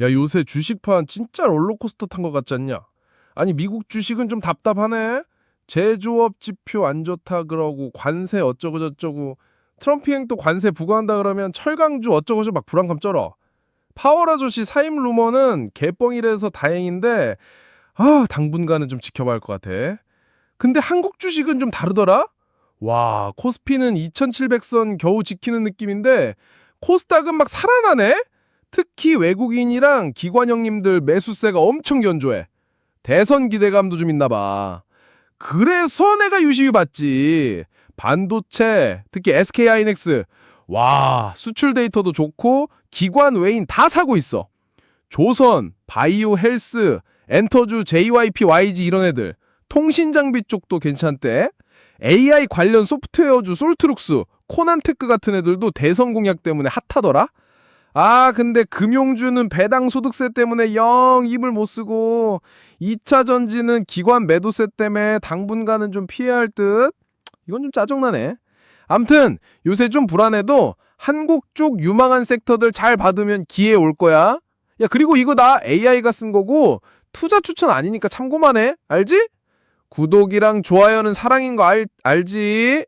야, 요새 주식판 진짜 롤러코스터 탄 것 같지 않냐? 아니, 미국 주식은 좀 답답하네? 제조업 지표 안 좋다 그러고 관세 어쩌고 저쩌고 트럼프행 또 관세 부과한다 그러면 철강주 어쩌고 저쩌고 막 불안감 쩔어. 파월 아저씨 사임 루머는 개뻥이라서 다행인데 아, 당분간은 좀 지켜봐야 할 것 같아. 근데 한국 주식은 좀 다르더라? 와, 코스피는 2700선 겨우 지키는 느낌인데 코스닥은 막 살아나네? 특히 외국인이랑 기관 형님들 매수세가 엄청 견조해. 대선 기대감도 좀 있나 봐. 그래서 내가 유심히 봤지. 반도체, 특히 SK하이닉스. 와, 수출 데이터도 좋고 기관 외인 다 사고 있어. 조선, 바이오 헬스, 엔터주, JYP, YG 이런 애들. 통신 장비 쪽도 괜찮대. AI 관련 소프트웨어주 솔트룩스, 코난테크 같은 애들도 대선 공약 때문에 핫하더라. 아, 근데 금용주는 배당 소득세 때문에 영 입을 못 쓰고 2차 전지는 기관 매도세 때문에 당분간은 좀 피해야 할 듯. 이건 좀 짜증나네. 암튼 요새 좀 불안해도 한국 쪽 유망한 섹터들 잘 받으면 기회 올 거야. 야, 그리고 이거 나 AI가 쓴 거고 투자 추천 아니니까 참고만 해. 알지? 구독이랑 좋아요는 사랑인 거 알, 알지?